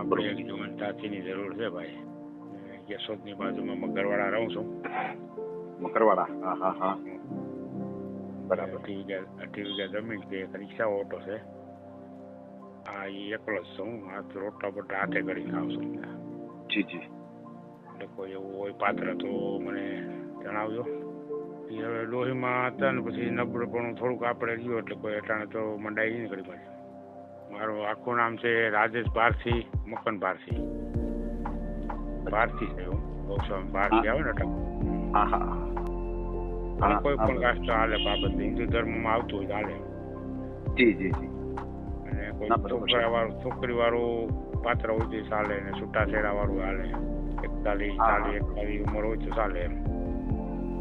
આપણે એક જીવન સાથીની જરૂર છે ભાઈ. કેશોદની બાજુમાં મકરવાડા રહું છું. મકરવાડા હા હા હા. બરાબર. અઢી વીઘા અઢી વીઘા જમીન છે એક રિક્ષા ઓટો છે. આ એકલો જ છું. આ રોટલા બોટલા હાથે કરીને ખાઉં છું. જી જી. એટલે કોઈ એવું હોય પાત્ર તો મને જણાવજો. એ હવે લોહીમાં હતા ને પછી નબળપણું થોડુંક આપણે રહ્યું એટલે કોઈ અટાણે તો મંડાઈ નહીં કરી પાછી મારું આખું નામ છે રાજેશ ભારસી મકન ભારસી ભારતી છે હું ગૌસ્વામી ભારતી આવે ને અને કોઈ પણ કાસ્ટ હાલે બાબત હિન્દુ ધર્મમાં આવતું હોય ચાલે હાલે. જી જી જી. અને કોઈ છોકરા વાળું છોકરી વાળું પાત્ર હોય તો ચાલે ને છૂટાછેડા વાળું હાલે. એકતાલીસ ચાલીસ એકતાલીસ ઉંમર હોય તો ચાલે એમ.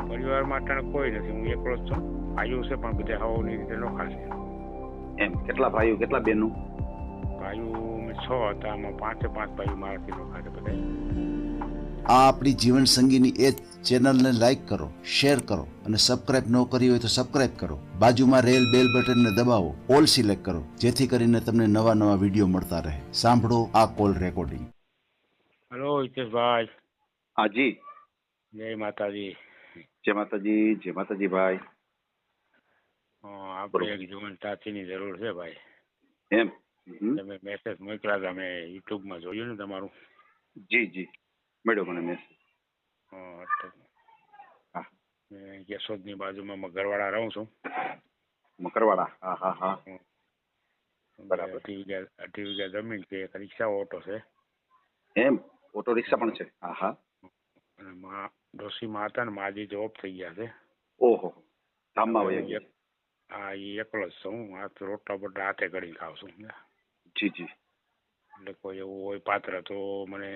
પરિવાર માટે કોઈ નથી. હું એકલો જ છું. આયુ છે પણ બધા હવાની રીતે નોખા છે એમ કેટલા ભાઈઓ કેટલા બહેનો? ભાઈઓ છ હતા આમાં પાંચે પાંચ ભાઈઓ મારાથી નોખા છે બધા. આ આપણી જીવન સંગીની એ ચેનલને લાઈક કરો શેર કરો અને સબસ્ક્રાઇબ ન કરી હોય તો સબસ્ક્રાઇબ કરો. બાજુમાં રેલ બેલ બટનને દબાવો ઓલ સિલેક્ટ કરો જેથી કરીને તમને નવા નવા વીડિયો મળતા રહે. સાંભળો આ કોલ રેકોર્ડિંગ. હેલો હિતેશભાઈ. હાજી જય માતાજી. જય માતાજી જય માતાજી ભાઈ. આપણે એક જીવન સાથીની જરૂર છે ભાઈ. એમ? તમે મેસેજ મોકલા હતા મેં યુટ્યુબમાં જોયું ને તમારું. જી જી. મળ્યો મને મેસેજ હા મેં કેશોદની બાજુમાં મગરવાડા રહું છું. મકરવાડા? હા હા હા. બરાબર. અઢી વીઘા અઢી વીઘા જમીન છે એક રિક્ષા ઓટો છે. એમ? ઓટો રિક્ષા પણ છે? હા હા. અને મા ડોસી હતા ને માજી જોબ થઈ ગયા છે. ઓહો. ધામમાં વયા ગયા. હા એ એકલો જ છું. આ તો રોટલા બોટલા હાથે ઘડીને ખાઉં છું જી જી. એટલે કોઈ એવું હોય પાત્ર તો મને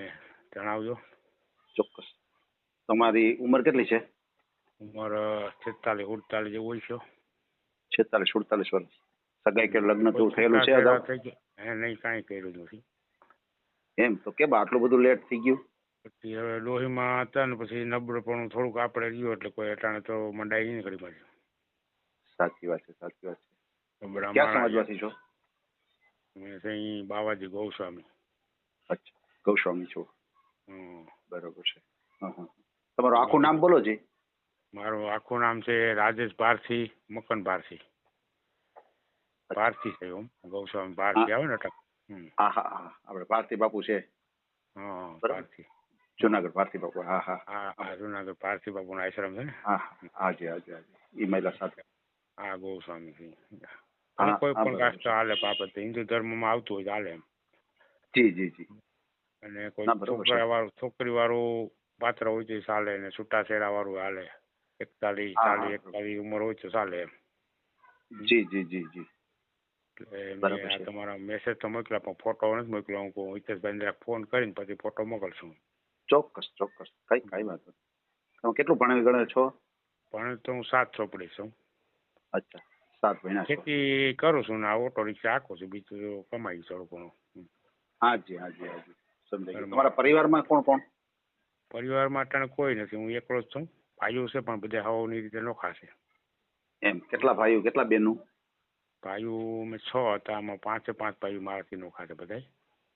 જણાવજો. ચોક્કસ. તમારી ઉંમર કેટલી છે? ઉંમર છેતાલીસ ઉડતાલીસ જેવું હોય છે. છેતાલીસ સુડતાલીસ વર્ષ. સગાઈ કે લગ્ન તો થયેલું છે અગાઉ? હે નહીં કાંઈ કર્યું નથી. એમ તો કેમ આટલું બધું લેટ થઈ ગયું? પછી હવે લોહીમાં હતા ને પછી નબળપણું થોડુંક આપણે રહ્યું એટલે કોઈ અટાણે તો મંડાઈ નહીં કરી પાછી. સાચી વાત છે સાચી વાત છે નબળા ક્યાં માણસ. સમાજમાંથી છો મેં અહીં બાવાજી ગૌસ્વામી અચ્છા ગૌસ્વામી છો હમ. બરોબર છે હા, હા. તમારું આખું નામ બોલો જી મારું આખું નામ છે રાજેશ ભારસી મકન ભારસી ભારતી છે હું ગૌસ્વામી ભારતી આવે ને અટક હમ. હા હા હા આપણે ભારતી બાપુ છે હા બરાબર. ભારતી જુનાગઢ ભારતી બાપુ હા હા હા આ જુનાગઢ ભારતી બાપુનો આશ્રમ છે ને હા હાજી હાજી હાજી ઈ મહિલા સાથે હા ગૌસ્વામી અને કોઈ પણ કાસ્ટ હાલે બાબતે હિન્દુ ધર્મમાં આવતું હોય હાલે એમ. જી જી જી. અને કોઈ. છોકરા વાળું છોકરી વાળું પાત્ર હોય તો ચાલે ને છૂટાછેડા વાળું હાલે. એકતાલીસ ચાલી ચાલીસ. એકતાલીસ ઉંમર હોય તો ચાલે એમ. જી જી જી જી. એટલે આ. તમારા મેસેજ તો મોકલ્યા પણ ફોટો નથી મોકલ્યો. હું કહું હિતેશભાઈ જરાક ફોન કરીને પછી ફોટો મોકલશું. ચોક્કસ ચોક્કસ. કઈ કઈ વાત તમે કેટલું ભણેલ ગણેલ છો? ભણેલ તો હું સાત ચોપડી છું. અચ્છા સાત મહિના ખેતી કરું છું ને આ ઓટો રિક્ષા આખું છું બીજું કમાઈ થોડું ઘણું. હાજી હાજી હાજી. સમજાય ગયું. તમારા પરિવારમાં કોણ કોણ? પરિવારમાં અટાણે કોઈ નથી. હું એકલો જ છું. ભાઈઓ છે પણ બધા હવાની રીતે નોખા છે એમ કેટલા ભાઈઓ કેટલા બહેનો? ભાઈઓ મેં છ હતા. આમાં પાંચે પાંચ ભાઈઓ મારાથી નોખા છે બધા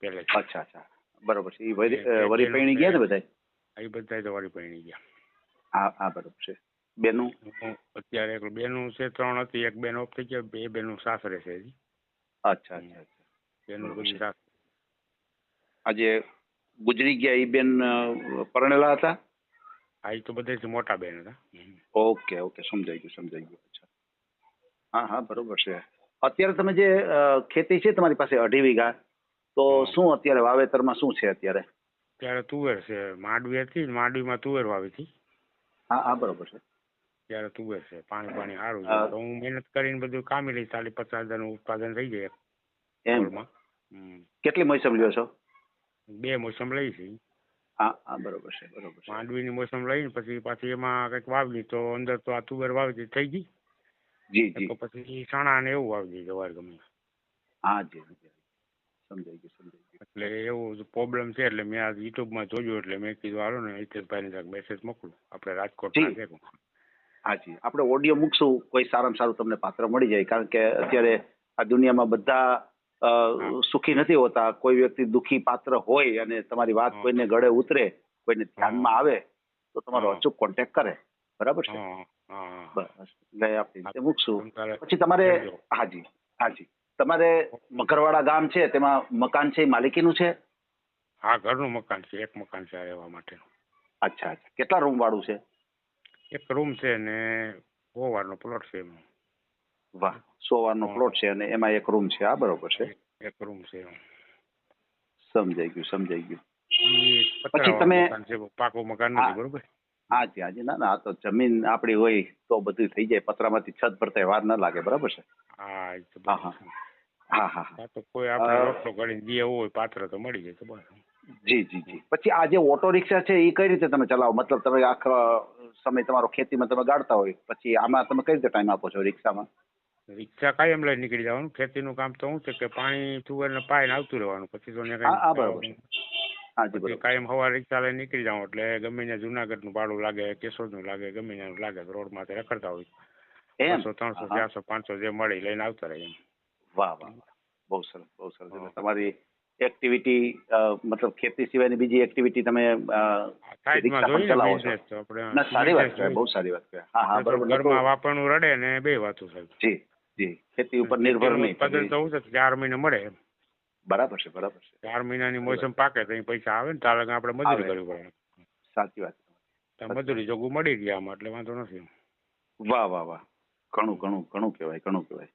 પહેલે અચ્છા અચ્છા. બરોબર છે. એ વરી પૈણી ગયા ને બધા એ બધા તો વરી પૈણી ગયા. હા હા બરોબર છે. બેનો? અત્યારે એક બેનું છે ત્રણ હતી એક બેન ઓફ થઈ ગયા બે બેનું સાસરે છે હજી. અચ્છા અચ્છા બેનું બધી છે. સાસ આજે ગુજરી ગયા એ બેન પરણેલા હતા? હા એ તો બધા મોટા બેન હતા. ઓકે ઓકે સમજાઈ ગયું સમજાઈ ગયું. અચ્છા. હા હા બરોબર છે. અત્યારે તમે જે ખેતી છે તમારી પાસે અઢી વીઘા તો શું અત્યારે વાવેતરમાં શું છે અત્યારે? ત્યારે તુવેર છે માંડવી હતી માંડવીમાં તુવેર વાવી હતી. હા હા બરોબર છે. ત્યારે તુવેર છે. પાણી પાણી સારું હા. છે તો હું મહેનત કરીને બધું કામી લઈ ચાલીસ પચાસ હજારનું ઉત્પાદન થઈ જાય એમ? ફળમાં હમ. કેટલી મોસમ લ્યો છો? બે મોસમ લઈ છે. હા હા બરોબર છે બરોબર છે. માંડવીની મોસમ લઈને પછી પાછી એમાં કંઈક વાવલી તો અંદર તો આ તુવેર વાવી દીધી થઈ ગઈ. જી જી. તો પછી ચણા ને એવું વાવી દીધું જવાર ગમે. હા જી જી. સમજાઈ ગયું સમજાઈ ગયું. એટલે એવું પ્રોબ્લેમ છે. એટલે મેં આ યુટ્યુબમાં જોયું. એટલે મેં કીધું હાલો ને હિતેશભાઈને જરાક મેસેજ મોકલું. આપણે રાજકોટના જી. છે હા જી આપણે ઓડિયો મૂકશું કોઈ સારામાં સારું તમને પાત્ર મળી જાય. કારણ કે અત્યારે આ દુનિયામાં બધા સુખી નથી હોતા. કોઈ વ્યક્તિ દુખી પાત્ર હોય અને તમારી વાત કોઈને ગળે ઉતરે કોઈને ધ્યાનમાં આવે તો તમારો અચૂક કોન્ટેક્ટ કરે. બરાબર છે? બસ એટલે આપણે રીતે મૂકશું. પછી તમારે હાજી હાજી. તમારે મકરવાડા ગામ છે તેમાં મકાન છે માલિકીનું છે? હા ઘરનું મકાન છે એક મકાન છે રહેવા માટેનું. અચ્છા અચ્છા. કેટલા રૂમ વાળું છે? એક રૂમ છે ને ગોવારનો પ્લોટ છે એમાં. વાહ સો વારનો હા. પ્લોટ છે અને એમાં એક રૂમ છે આ બરોબર છે? એક રૂમ છે સમજાઈ ગયું સમજાઈ ગયું. પછી તમે- પાકું મકાન હા. નથી બરોબર? હાજી હાજી ના ના આ તો જમીન આપણી હોય તો બધું થઈ જાય પતરામાંથી છત ભરતા વાર ન લાગે બરાબર છે? હા હા, હા. હા હા હા. તો કોઈ આપણે કરીને દે હોય પાત્ર તો મળી જાય તો બસ જી જી જી. પછી આ જે ઓટો રિક્ષા છે એ કઈ રીતે તમે ચલાવો? મતલબ તમે આખો સમય તમારો ખેતીમાં તમે ગાળતા હોય પછી આમાં તમે કઈ રીતે ટાઈમ આપો છો રિક્ષામાં? રિક્ષા કાયમ લઈ નીકળી જવાનું. ખેતીનું કામ તો શું છે કે પાણી તુવેરને પાય આવતું રહેવાનું. પછી તો હા, બરાબર. કાયમ હવા રિક્ષા લઈને નીકળી જાવ એટલે ગમે ત્યાં જુનાગઢનું ભાડું લાગે કેશોદનું લાગે ગમે ત્યાં લાગે રોડમાં રખડતા હોય. બસો ત્રણસો. ચારસો પાંચસો જે મળે લઈને આવતા રહે એમ. વાહ વાહ. બહુ સરસ બહુ સરસ. તમારી એક્ટિવિટી મતલબ ખેતી સિવાયની બીજી એક્ટિવિટી તમે છો. સારી વાત કહેવાય બહુ સારી વાત કહેવાય. હા હા બરોબર. ઘરમાં નકરું- રડે ને બે વાતો સાહેબ જી જી. ખેતી ઉપર નિર્ભર નહીં. ઉત્પાદન થવું છે ચાર મહિને મળે બરાબર છે બરાબર છે. ચાર મહિનાની મોસમ પાકે તો પૈસા આવે ને તાલક આપણે મજૂરી. કરવી પડે. સાચી વાત મજૂરી જોગું મળી ગયા આમાં એટલે વાંધો નથી વાહ વાહ વાહ. ઘણું ઘણું ઘણું કહેવાય ઘણું કહેવાય.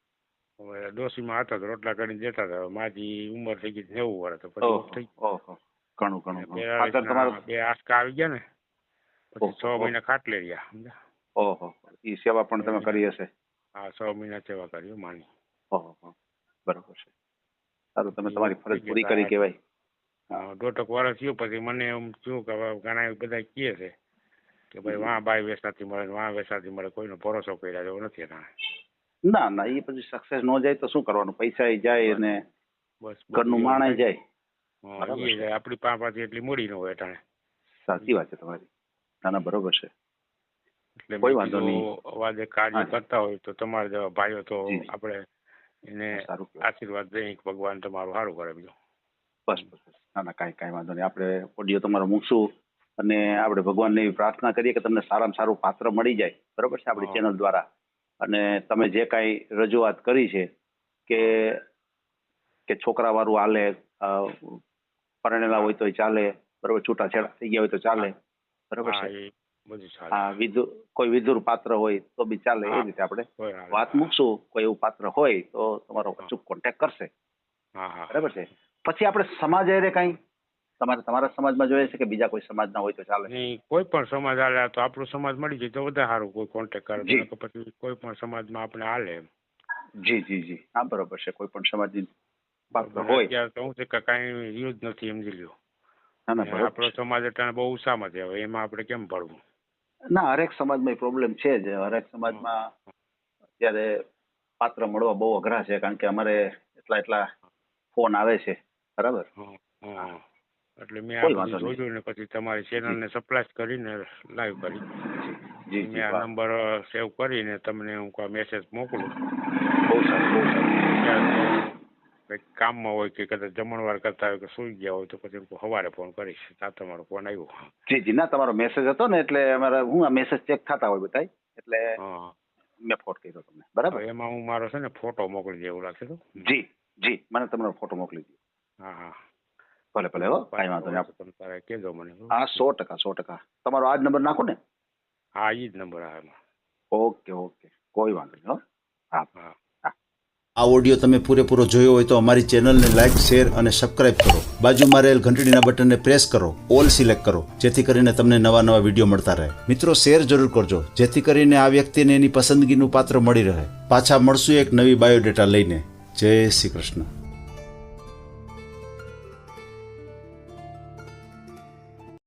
હવે ડોસીમાં હતા તો રોટલા કરીને દેતા હતા. માજી ઉંમર થઈ ગઈ નેવું વર્ષ તો પછી થઈ ઓહો. ઘણું બે આસકા આવી ગયા ને પછી છ મહિના ખાટલે રહ્યા સમજા ઓહો ઈ સેવા પણ તમે કરી હશે? હા છ મહિના સેવા કરી માની. ઓહો બરોબર છે. સારું તમે તમારી ફરજ પૂરી કરી કહેવાય. દોઢક વર્ષ થયું પછી મને એમ થયું કે ઘણા બધા કહે છે કે ભાઈ વાં બાય વેસાથી મળે વાં વેસાથી મળે કોઈનો ભરોસો કર્યા જેવો નથી એના. ના ના એ પછી સક્સેસ ન જાય તો શું કરવાનું પૈસા એ જાય અને બસ ઘરનું માણે જાય હા, બરાબર જાય. આપણી પાંચ પાછી એટલી મૂડી ન હોય અટાણે સાચી વાત છે તમારી ના ના બરોબર છે એટલે કોઈ વાંધો નહીં. અવાજે કાર્ય હા. કરતા હોય તો તમારા જેવા ભાઈઓ તો જી, જી. આપણે એને સારું કહેવાય આશીર્વાદ દઈએ કે ભગવાન તમારું સારું કરે બીજું બસ બસ બસ. ના ના કાંઈ કાંઈ વાંધો નહીં આપણે ઓડિયો તમારો મૂકશું અને આપણે ભગવાનને એવી પ્રાર્થના કરીએ કે તમને સારામાં સારું પાત્ર મળી જાય બરોબર છે આપણી હા. ચેનલ દ્વારા અને તમે જે કાંઈ રજૂઆત કરી છે કે કે છોકરાવાળું હાલે પરણેલા હોય તોય ચાલે બરોબર છૂટાછેડા થઈ ગયા હોય તો ચાલે બરોબર હા છે એ બધું હા વિધુર કોઈ વિધુર પાત્ર હોય તો બી ચાલે એ હા. રીતે આપણે કોઈ હાલે. વાત મૂકશું. કોઈ એવું પાત્ર હોય તો તમારો અચૂક કોન્ટેક્ટ કરશે. હા હા. બરાબર છે? પછી આપણે સમાજ હારે કાંઈ તમારે તમારા સમાજમાં જોઈએ છે કે બીજા કોઈ સમાજના હોય તો ચાલે? નહીં કોઈ પણ સમાજ હાલે આ તો આપણો સમાજ મળી જાય તો વધારે સારું કોઈ કોન્ટેક્ટ કરે જી. તો પછી કોઈ પણ સમાજમાં આપણે હાલે એમ. જી જી જી. હા બરોબર છે. કોઈ પણ સમાજની પાત્ર હોય. અત્યારે તો હું છે કે કાંઈ રહ્યું નથી સમજી લ્યો. ના ના બરોબર આપણો છે. સમાજ અત્યારે બહુ ઉત્સાહમાં છે હવે એમાં આપણે કેમ પડવું ના હરેક સમાજમાં પ્રોબ્લેમ છે જ. હરેક સમાજમાં અત્યારે પાત્ર મળવા બહુ અઘરા છે કારણ કે અમારે એટલા એટલા ફોન આવે છે. બરાબર? હં, હં. એટલે મેં આ બધું જોયું ને પછી તમારી ચેનલ ને સપ્લાય કરીને લાઈવ કરી. મેં આ નંબર સેવ કરીને તમને હું મેસેજ મોકલું. બહુ સારું કંઈક કામમાં હોય કે કદાચ જમણવાર કરતા હોય કે સુઈ ગયા હોય તો પછી હું સવારે ફોન કરીશ. આ તમારો ફોન આવ્યો. જી જી. ના તમારો મેસેજ હતો ને એટલે અમારે હું આ મેસેજ ચેક થતા હોય બધાય એટલે મેં ફોન કર્યો તમને. બરાબર? એમાં હું મારો છે ને ફોટો મોકલી દે એવું લાગશે તો? જી જી. મને તમારો ફોટો મોકલી દો હા હા. ભલે ભલે હો. કાંઈ વાંધો નહીં. તમે તારે કહેજો મને હા. સો ટકા સો ટકા. તમારો આ જ નંબર નાખો ને? હા એ જ નંબર આવે એમાં. Okay okay. કોઈ વાંધો નહીં હો. હા. હા. આ ઓડિયો તમે પૂરેપૂરો જોયો હોય તો અમારી ચેનલને લાઇક શેર અને સબસ્ક્રાઇબ કરો. બાજુમાં રહેલ ઘંટડીના બટનને પ્રેસ કરો ઓલ સિલેક્ટ કરો જેથી કરીને તમને નવા નવા વીડિયો મળતા રહે. મિત્રો શેર જરૂર કરજો જેથી કરીને આ વ્યક્તિને એની પસંદગીનું પાત્ર મળી રહે. પાછા મળશું એક નવી બાયોડેટા લઈને. જય શ્રી કૃષ્ણ.